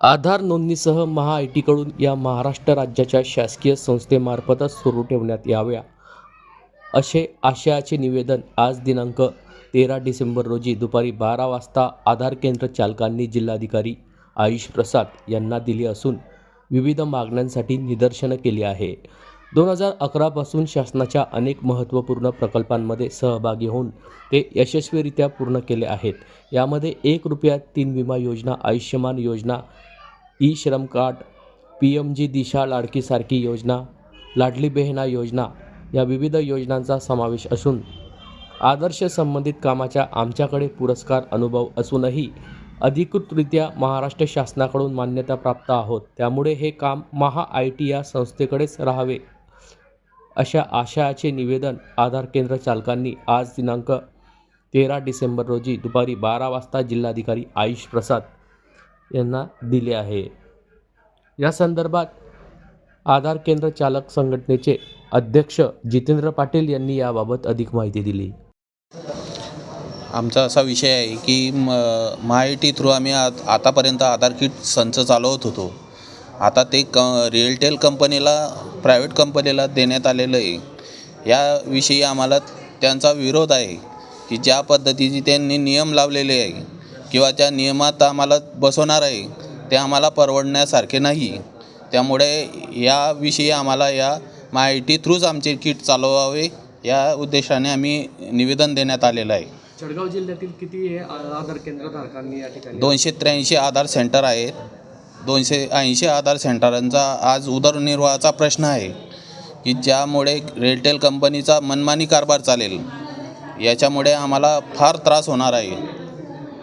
आधार नोंदणीसह महा I टीकडून या महाराष्ट्र राज्याच्या शासकीय संस्थेमार्फतच सुरू ठेवण्यात याव्या असे आशयाचे निवेदन आज दिनांक तेरा डिसेंबर रोजी दुपारी बारा वाजता आधार केंद्र चालकांनी जिल्हाधिकारी आयुष प्रसाद यांना दिली असून विविध मागण्यांसाठी निदर्शनं केली आहे. दोन हजार अकरापासून शासनाच्या अनेक महत्त्वपूर्ण प्रकल्पांमध्ये सहभागी होऊन ते यशस्वीरित्या पूर्ण केले आहेत. यामध्ये एक रुपयात तीन विमा योजना आयुष्यमान योजना e Shram card P M G Disha लाडकीसारखी योजना लाडली बेहना योजना या विविध योजनांचा समावेश असून आदर्श संबंधित कामाच्या आमच्याकडे पुरस्कार अनुभव असूनही अधिकृतरित्या महाराष्ट्र शासनाकडून मान्यता प्राप्त आहोत. त्यामुळे हे काम महा आय टी या संस्थेकडेच राहावे अशा आशयाचे निवेदन आधार केंद्र चालकांनी आज दिनांक तेरा डिसेंबर रोजी दुपारी बारा वाजता जिल्हाधिकारी आयुष प्रसाद यांना दिले आहे. या संदर्भात आधार केंद्र चालक संघटनेचे अध्यक्ष जितेंद्र पाटील यांनी याबाबत अधिक माहिती दिली. आमचा असा विषय आहे की म टी थ्रू आम्ही आत आतापर्यंत आधार किट संच चालवत होतो. आता ते क रिअलटेल कंपनीला प्रायव्हेट कंपनीला देण्यात आलेलं आहे. याविषयी आम्हाला त्यांचा विरोध आहे की ज्या पद्धतीचे त्यांनी नियम लावलेले आहे. किंवा त्या नियमात आम्हाला बसवणार आहे ते आम्हाला परवडण्यासारखे नाही. त्यामुळे याविषयी आम्हाला या महाआयटी थ्रूच आमचे किट चालवावे या उद्देशाने आम्ही निवेदन देण्यात आलेलं आहे. जळगाव जिल्ह्यातील किती हे आधार केंद्रधारकांनी या ठिकाणी दोनशे त्र्याऐंशी आधार सेंटर आहेत. दोनशे ऐंशी आधार सेंटरांचा आज उदरनिर्वाहाचा प्रश्न आहे की ज्यामुळे रेलटेल कंपनीचा मनमानी कारभार चालेल. याच्यामुळे आम्हाला फार त्रास होणार आहे.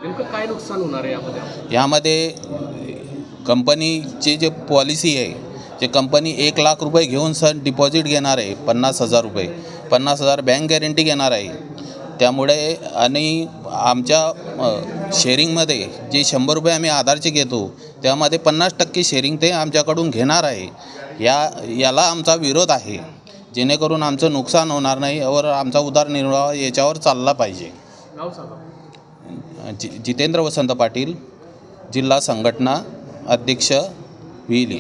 नेमकं काय नुकसान होणार आहे यामध्ये? यामध्ये कंपनीची जे पॉलिसी आहे जे कंपनी एक लाख रुपये घेऊन सर डिपॉझिट घेणार आहे पन्नास हजार रुपये. पन्नास हजार बँक गॅरंटी घेणार आहे. त्यामुळे आणि आमच्या शेअरिंगमध्ये जे शंभर रुपये आम्ही आधारचे घेतो त्यामध्ये पन्नास टक्के शेअरिंग ते आमच्याकडून घेणार आहे. या याला आमचा विरोध आहे. जेणेकरून आमचं नुकसान होणार नाही और आमचा उदरनिर्वाह याच्यावर चालला पाहिजे. नाव सांगा. जि जितेंद्र वसंत पाटील जिल्हा संघटना अध्यक्ष विहिली